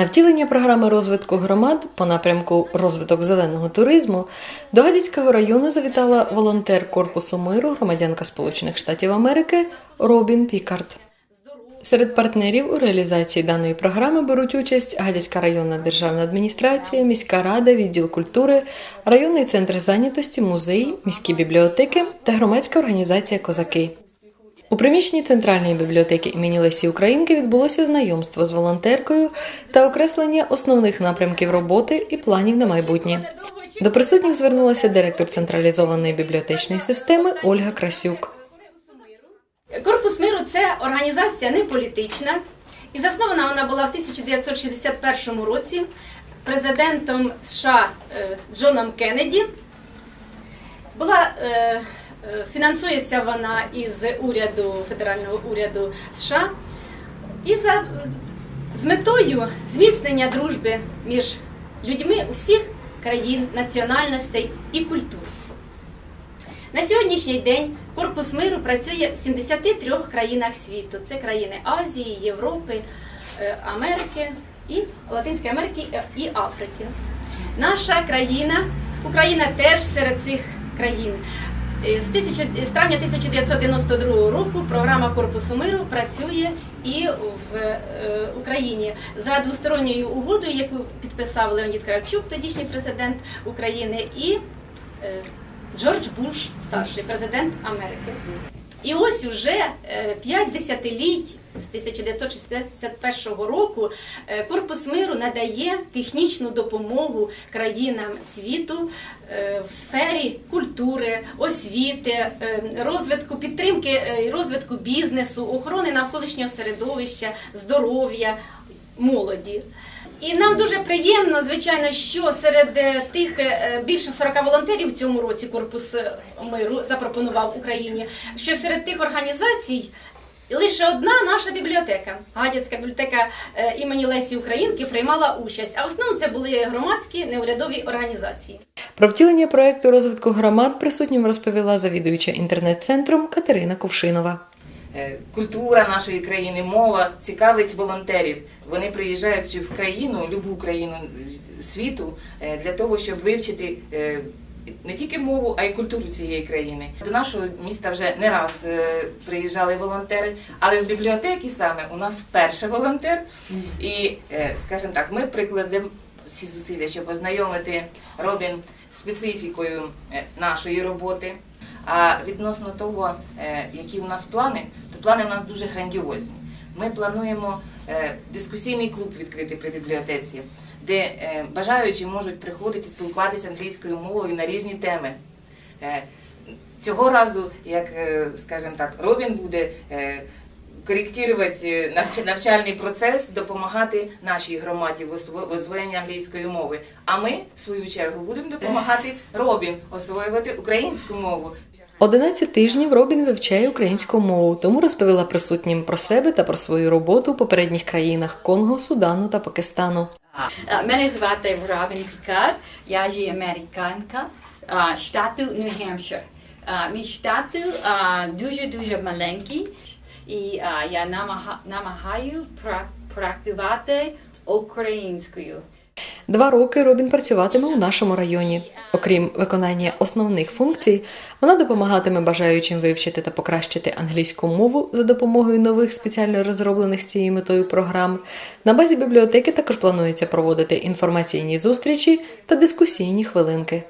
На втілення програми розвитку громад по напрямку розвиток зеленого туризму до Гадяцького району завітала волонтер Корпусу миру, громадянка Сполучених Штатів Америки Робін Пікард. Серед партнерів у реалізації даної програми беруть участь Гадяцька районна державна адміністрація, міська рада, відділ культури, районний центр зайнятості, музей, міські бібліотеки та громадська організація Козаки. У приміщенні центральної бібліотеки імені Лесі Українки відбулося знайомство з волонтеркою та окреслення основних напрямків роботи і планів на майбутнє. До присутніх звернулася директор централізованої бібліотечної системи Ольга Красюк. Корпус миру це організація не політична, і заснована вона була в 1961 році президентом США е, Джоном Кеннеді. Була, е, фінансується вона із уряду, федерального уряду США і за, з метою зміцнення дружби між людьми усіх країн, національностей і культур. На сьогоднішній день Корпус миру працює в 73 країнах світу. Це країни Азії, Європи, е, Америки і Латинської Америки і Африки. Наша країна, Україна теж серед цих країн. Е, З, тисячі, з травня 1992 року програма Корпусу миру працює і в е, Україні за двосторонньою угодою, яку підписав Леонід Кравчук, тодішній президент України, і е, Джордж Буш, старший президент Америки. І ось уже е, п'ять десятиліть з 1961 року е, Корпус миру надає технічну допомогу країнам світу е, в сфері культури, освіти, е, розвитку підтримки е, розвитку бізнесу, охорони навколишнього середовища, здоров'я, молоді. І нам дуже приємно, звичайно, що серед е, тих е, більше 40 волонтерів в цьому році Корпус е, миру запропонував Україні, що серед тих організацій лише одна наша бібліотека, Гадяцька бібліотека імені Лесі Українки, приймала участь. А в основному це були громадські неурядові організації. Про втілення проекту розвитку громад присутнім розповіла завідуюча інтернет-центром Катерина Ковшинова. Е, Культура нашої країни, мова цікавить волонтерів. Вони приїжджають в країну, любу країну світу, е, для того, щоб вивчити е, не тільки мову, а й культуру цієї країни. До нашого міста вже не раз приїжджали волонтери, але в бібліотеці саме у нас вперше волонтер. І, скажімо так, ми прикладемо всі зусилля, щоб ознайомити Робін специфікою нашої роботи. А відносно того, е, які у нас плани, то плани у нас дуже грандіозні. Ми плануємо е, дискусійний клуб відкрити при бібліотеці, де е, бажаючі можуть приходити спілкуватися англійською мовою на різні теми. Цього разу, як скажімо так, Робін буде коректувати навч- навчальний процес, допомагати нашій громаді в осво- освоєнні англійської мови. А ми, в свою чергу, будемо допомагати Робін освоювати українську мову. 11 тижнів Робін вивчає українську мову, тому розповіла присутнім про себе та про свою роботу у попередніх країнах Конго, Судану та Пакистану. Мене звати Робін Пікард, я є американка штату Нью-Гемпшир. Мій штату uh, дуже-дуже маленький, і uh, я намага- намагаю пра- практикувати українською. Два роки Робін працюватиме у нашому районі. Окрім виконання основних функцій, вона допомагатиме бажаючим вивчити та покращити англійську мову за допомогою нових спеціально розроблених з цією метою програм. На базі бібліотеки також планується проводити інформаційні зустрічі та дискусійні хвилинки.